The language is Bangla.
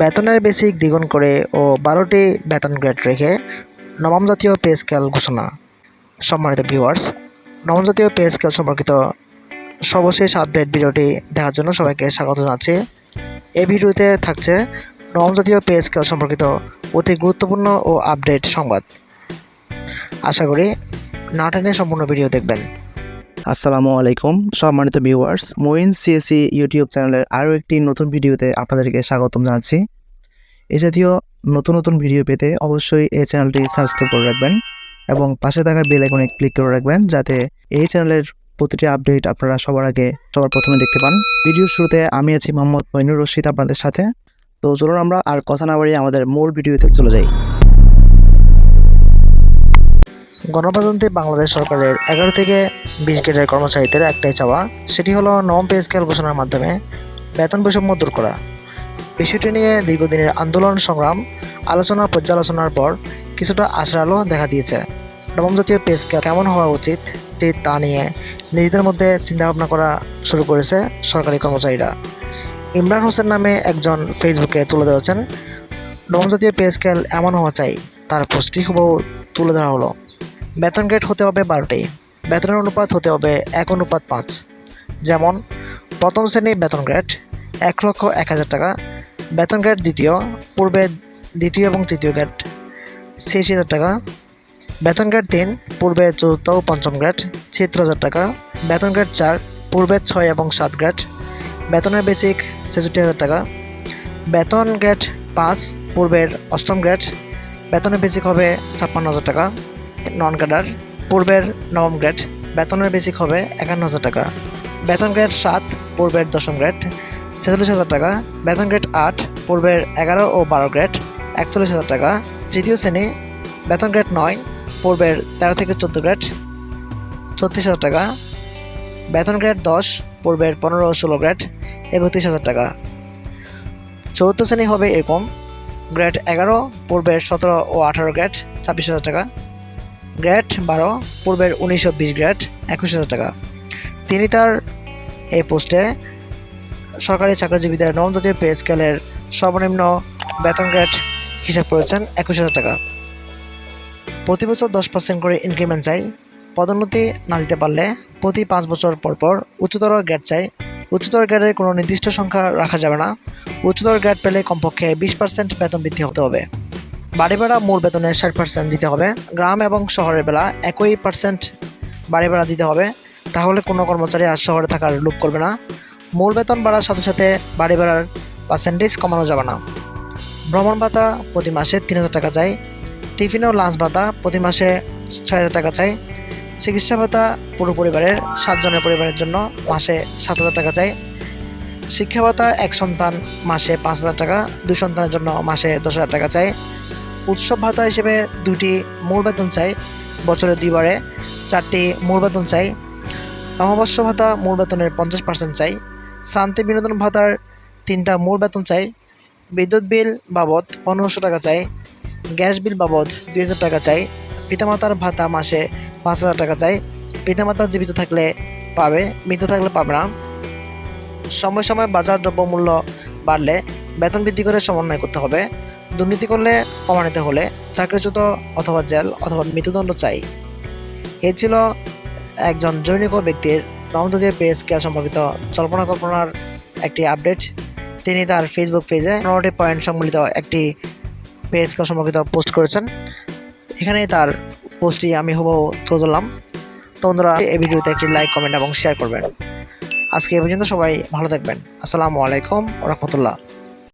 বেতনের বেসিক দ্বিগুণ করে ও বারোটি বেতন গ্রেড রেখে নবম জাতীয় পে স্কেল ঘোষণা। সম্মানিত ভিউয়ার্স, নবম জাতীয় পে স্কেল সম্পর্কিত সর্বশেষ আপডেট ভিডিওটি দেখার জন্য সবাইকে স্বাগত জানাচ্ছি। এই ভিডিওতে থাকছে নবম জাতীয় পে স্কেল সম্পর্কিত অতি গুরুত্বপূর্ণ ও আপডেট সংবাদ। আশা করি না টেনে সম্পূর্ণ ভিডিও দেখবেন। আসসালামু আলাইকুম, সম্মানিত ভিউয়ার্স মোইন সিএসি ইউটিউব চ্যানেলের আরও একটি নতুন ভিডিওতে আপনাদেরকে স্বাগতম জানাচ্ছি। এ জাতীয় নতুন নতুন ভিডিও পেতে অবশ্যই এই চ্যানেলটি সাবস্ক্রাইব করে রাখবেন এবং পাশে থাকা বেল আইকনে ক্লিক করে রাখবেন যাতে এই চ্যানেলের প্রতিটি আপডেট আপনারা সবার আগে, সবার প্রথমে দেখতে পান। ভিডিওর শুরুতে আমি আছি মোহাম্মদ মইনুর রশিদ আপনাদের সাথে। তো চলুন আমরা আর কথা না বাড়িয়ে আমাদের মূল ভিডিওতে চলে যাই। গণপ্রজাতন্ত্রী বাংলাদেশ সরকারের এগারো থেকে বিশ গ্রেডের কর্মচারীদের একটাই চাওয়া, সেটি হলো নবম পে স্কেল ঘোষণার মাধ্যমে বেতন বৈষম্য দূর করা। বিষয়টি নিয়ে দীর্ঘদিনের আন্দোলন, সংগ্রাম, আলোচনা, পর্যালোচনার পর কিছুটা আশার আলো দেখা দিয়েছে। নবম জাতীয় পে স্কেল কেমন হওয়া উচিত তে তা নিয়ে নিজেদের মধ্যে চিন্তাভাবনা করা শুরু করেছে সরকারি কর্মচারীরা। ইমরান হোসেন নামে একজন ফেসবুকে তুলে ধরেছেন, নবম জাতীয় পে স্কেল এমন হওয়া চাই, তার পোস্টটি হুবহু তুলে ধরা হলো। বেতন গ্রেড হতে হবে বারোটি, বেতনের অনুপাত হতে হবে এক অনুপাত পাঁচ। যেমন, প্রথম শ্রেণি বেতন গ্রেড এক লক্ষ এক হাজার টাকা, বেতন গ্রেড দ্বিতীয়, পূর্বে দ্বিতীয় এবং তৃতীয় গ্রেড ছিয়াশি হাজার টাকা, বেতন গ্রেড তিন, পূর্বে চতুর্থ ও পঞ্চম গ্রেড ছিয়াত্তর হাজার টাকা, বেতন গ্রেড চার পূর্বের ছয় এবং সাত গ্রেড বেতনের বেসিক ছেষট্টি হাজার টাকা, বেতন গ্রেড পাঁচ, পূর্বের অষ্টম গ্রেড বেতনের বেসিক হবে ছাপ্পান্ন হাজার টাকা নন ক্যাডার পূর্বের নবম গ্রেড বেতনের বেসিক হবে একান্ন হাজার টাকা। বেতন গ্রেড সাত, পূর্বের দশম গ্রেড ছেচল্লিশ হাজার টাকা। বেতন গ্রেড আট, পূর্বের এগারো ও বারো গ্রেড একচল্লিশ হাজার টাকা। তৃতীয় শ্রেণি, বেতন গ্রেড নয়, পূর্বের তেরো থেকে চোদ্দ গ্রেড ছত্রিশ হাজার টাকা। বেতন গ্রেড দশ, পূর্বের পনেরো ও ষোলো গ্রেড একত্রিশ হাজার টাকা। চতুর্থ শ্রেণি হবে এরকম গ্রেড এগারো, পূর্বের সতেরো ও আঠারো গ্রেড ছাব্বিশ হাজার টাকা। গ্রেড বারো, পূর্বের উনিশশো বিশ গ্রেড একুশ হাজার টাকা। তিনি তার এই পোস্টে সরকারি চাকরিজীবীদের নবম জাতীয় পে স্কেলের সর্বনিম্ন বেতন গ্রেড হিসাব করেছেন একুশ হাজার টাকা। প্রতি বছর দশ পার্সেন্ট করে ইনক্রিমেন্ট চাই। পদোন্নতি না দিতে পারলে প্রতি পাঁচ বছর পর পর উচ্চতর গ্রেড চাই। উচ্চতর গ্রেডের কোনো নির্দিষ্ট সংখ্যা রাখা যাবে না। উচ্চতর গ্রেড পেলে কমপক্ষে বিশ পার্সেন্ট বেতন বৃদ্ধি হতে হবে। বাড়ি ভাড়া মূল বেতনের ষাট পার্সেন্ট দিতে হবে। গ্রাম এবং শহরের বেলা একই পার্সেন্ট বাড়ি ভাড়া দিতে হবে। তাহলে কোনো কর্মচারী আর শহরে থাকার লোক করবে না। মূল বেতন বাড়ার সাথে সাথে বাড়ি ভাড়ার পার্সেন্টেজ কমানো যাবে না। ভ্রমণ ভাতা প্রতি মাসে তিন হাজার টাকা চাই। টিফিন ও লাঞ্চ ভাতা প্রতি মাসে ছয় হাজার টাকা চাই। চিকিৎসা ভাতা পুরো পরিবারের সাতজনের পরিবারের জন্য মাসে সাত হাজার টাকা চাই। শিক্ষা ভাতা এক সন্তান মাসে পাঁচ হাজার টাকা, দুই সন্তানের জন্য মাসে দশ হাজার টাকা চাই। উৎসব ভাতা হিসেবে দুটি মূল বেতন চাই, বছরে দুইবারে। চারটি মূল বেতন চাই, অমাবস্য ভাতা মূল বেতনের পঞ্চাশ পার্সেন্ট চাই, শান্তি বিনোদন ভাতার তিনটা মূল বেতন চাই, বিদ্যুৎ বিল বাবদ পনেরোশো টাকা চাই, গ্যাস বিল বাবদ দুই হাজার টাকা চাই, পিতামাতার ভাতা মাসে পাঁচ হাজার টাকা চাই, পিতামাতা জীবিত থাকলে পাবে, মৃত থাকলে পাবে না। সময় সময় বাজার দ্রব্যমূল্য বাড়লে বেতন বৃদ্ধি করে সমন্বয় করতে হবে। দুর্নীতি করলে প্রমাণিত হলে চাকরিচ্যুত অথবা জেল অথবা মৃত্যুদণ্ড চাই। এ ছিল একজন জৈনিক ব্যক্তির নবজাতীয় পে স্কেল সম্পর্কিত জল্পনা কল্পনার একটি আপডেট। তিনি তার ফেসবুক পেজে পনেরোটি পয়েন্ট সম্বলিত একটি পে স্কেল সম্পর্কিত পোস্ট করেছেন। এখানে তার পোস্টটি আমি হুবহু তুলে ধরলাম। তো বন্ধুরা, এই ভিডিওতে একটি লাইক কমেন্ট এবং শেয়ার করবেন। আজকে এ পর্যন্ত সবাই ভালো থাকবেন। আসসালামু আলাইকুম রহমতুল্লাহ।